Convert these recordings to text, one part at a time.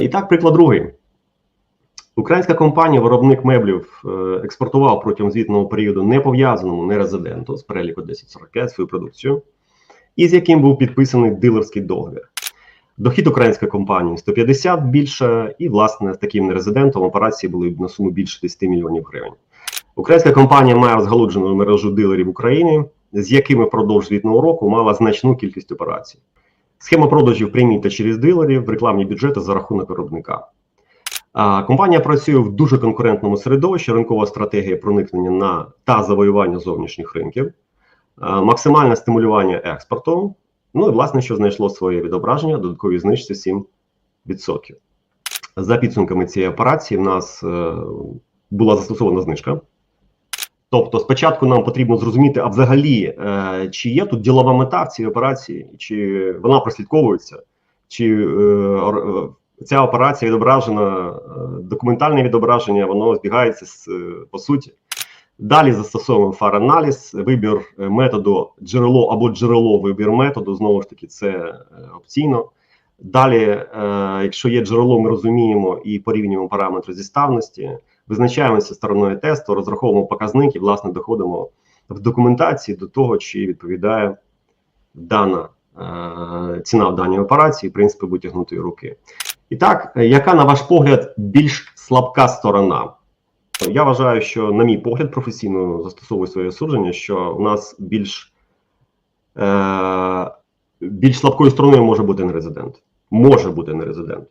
І так, приклад другий. Українська компанія, виробник меблів, е, експортував протягом звітного періоду не пов'язаному нерезиденту з переліку 1045 свою продукцію, із яким був підписаний дилерський договір. Дохід української компанії 150 більше, і, власне, з таким нерезидентом операції були на суму більше 10 мільйонів гривень. Українська компанія має розгалуджену мережу дилерів України, з якими впродовж звітного року мала значну кількість операцій. Схема продажів прямі та через дилерів, рекламні бюджети за рахунок виробника. Компанія працює в дуже конкурентному середовищі, ринкова стратегія проникнення на та завоювання зовнішніх ринків, максимальне стимулювання експорту. Ну і власне, що знайшло своє відображення, додаткові знижці 7%. За підсумками цієї операції, в нас е, була застосована знижка. Тобто, спочатку нам потрібно зрозуміти, а взагалі, е, чи є тут ділова мета в цій операції, чи вона прослідковується, чи е, е, ця операція відображена, документальне відображення, воно збігається з по суті. Далі застосовуємо фар-аналіз, вибір методу джерело або джерело вибір методу. Знову ж таки, це опційно. Далі, якщо є джерело, ми розуміємо і порівнюємо параметри зіставності, визначаємося стороною тесту, розраховуємо показники, власне, доходимо в документації до того, чи відповідає дана е, ціна в даній операції, принципи витягнутої руки. І так, е, яка, на ваш погляд, більш слабка сторона? Я вважаю, що, на мій погляд, професійно застосовую своє судження, що у нас більш, е, більш слабкою стороною може бути нерезидент. Може бути нерезидент.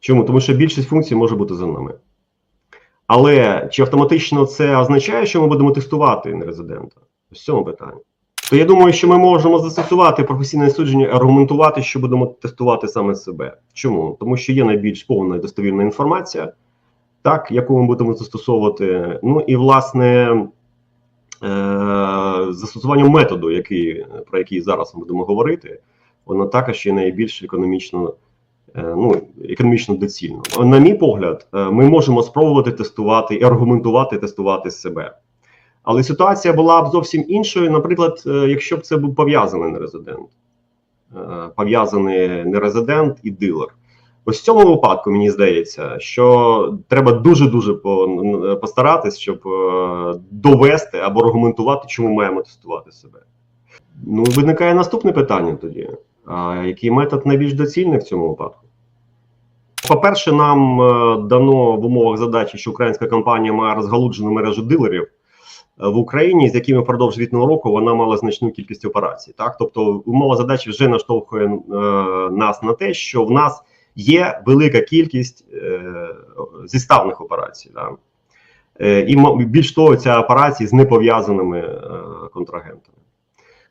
Чому? Тому що більшість функцій може бути за нами. Але чи автоматично це означає, що ми будемо тестувати нерезидента? Ось в цьому питанні. То я думаю, що ми можемо застосувати професійне судження, аргументувати, що будемо тестувати саме себе. Чому? Тому що є найбільш повна і достовірна інформація, так, яку ми будемо застосовувати. Ну і власне е- застосування методу, який, про який зараз ми будемо говорити, воно також є найбільш економічно, ну, економічно доцільно. На мій погляд, е, ми можемо спробувати тестувати і аргументувати, тестувати себе. Але ситуація була б зовсім іншою, наприклад, е, якщо б це був пов'язаний нерезидент, Е, пов'язаний нерезидент і дилер. Ось в цьому випадку мені здається, що треба дуже дуже по- постаратись, щоб е, довести або аргументувати, чому маємо тестувати себе. Ну, виникає наступне питання тоді: який метод найбільш доцільний в цьому випадку? По-перше, нам е, дано в умовах задачі, що українська компанія має розгалуджену мережу дилерів е, в Україні, з якими впродовж звітного року вона мала значну кількість операцій. Так, тобто, умова задачі вже наштовхує е, нас на те, що в нас є велика кількість зіставних операцій. Да? І більш того, ця операція з непов'язаними е, контрагентами.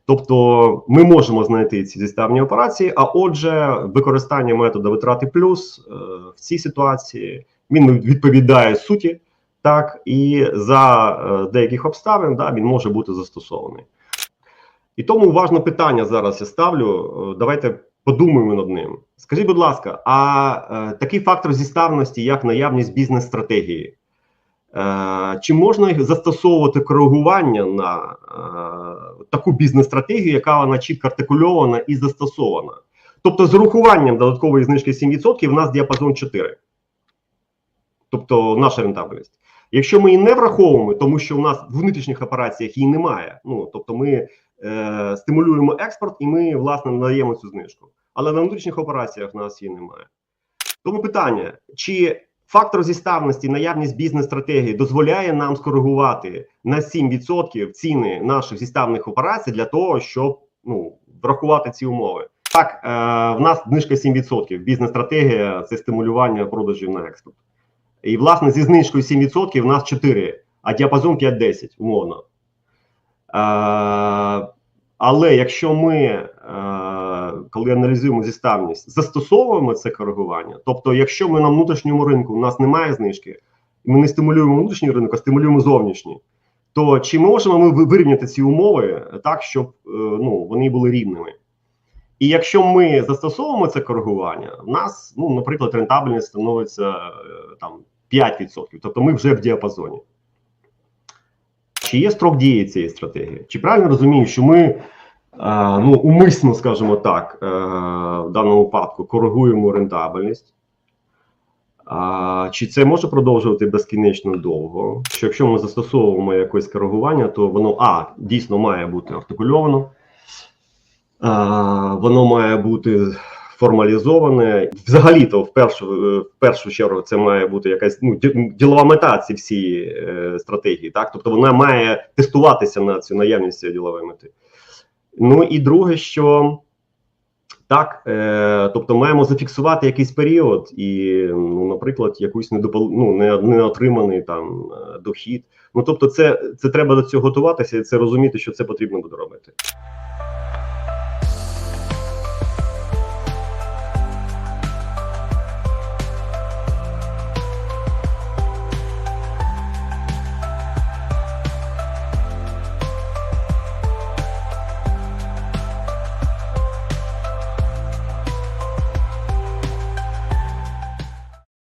Тобто ми можемо знайти ці зіставні операції, а отже, використання методу витрати плюс е, в цій ситуації він відповідає суті, так і за е, деяких обставин да, він може бути застосований. І тому важне питання зараз я ставлю. е, Давайте подумаємо над ним. Скажіть, будь ласка, а такий фактор зіставності, як наявність бізнес-стратегії, чи можна застосовувати коригування на е, таку бізнес-стратегію, яка вона чітко артикульована і застосована? Тобто, з урахуванням додаткової знижки 7% в нас діапазон 4. Тобто наша рентабельність. Якщо ми її не враховуємо, тому що у нас в внутрішніх операціях її немає. Ну тобто, ми е, стимулюємо експорт і ми власне надаємо цю знижку. Але на внутрішніх операціях в нас її немає. Тому питання: чи фактор зіставності, наявність бізнес-стратегії дозволяє нам скоригувати на 7% ціни наших зіставних операцій для того, щоб ну, врахувати ці умови? Так, е, в нас знижка 7%. Бізнес-стратегія це стимулювання продажів на експорт. І, власне, зі знижкою 7% в нас 4, а діапазон 5-10, умовно. Е, але якщо ми, е, коли аналізуємо зіставність, застосовуємо це коригування, тобто, якщо ми на внутрішньому ринку у нас немає знижки, і ми не стимулюємо внутрішній ринок, а стимулюємо зовнішній, то чи можемо ми ви- вирівняти ці умови так, щоб е, ну, вони були рівними? І якщо ми застосовуємо це коригування, в нас, ну, наприклад, рентабельність становиться е, там 5%, тобто ми вже в діапазоні. Чи є строк дії цієї стратегії? Чи правильно розумію, що ми е, ну, умисно, скажімо так, е, в даному випадку коригуємо рентабельність, чи це може продовжувати безкінечно довго? Що якщо ми застосовуємо якесь коригування, то воно а дійсно має бути артикульовано, воно має бути формалізоване. Взагалі-то в першу, в першу чергу це має бути якась ну, ділова мета ці всі е, стратегії. Так? Тобто вона має тестуватися на цю наявність ділової мети. Ну і друге, що так, е, тобто маємо зафіксувати якийсь період і, ну, наприклад, якусь недопол... ну, не, неотриманий там е, дохід. Ну тобто, це, це треба до цього готуватися і це розуміти, що це потрібно буде робити.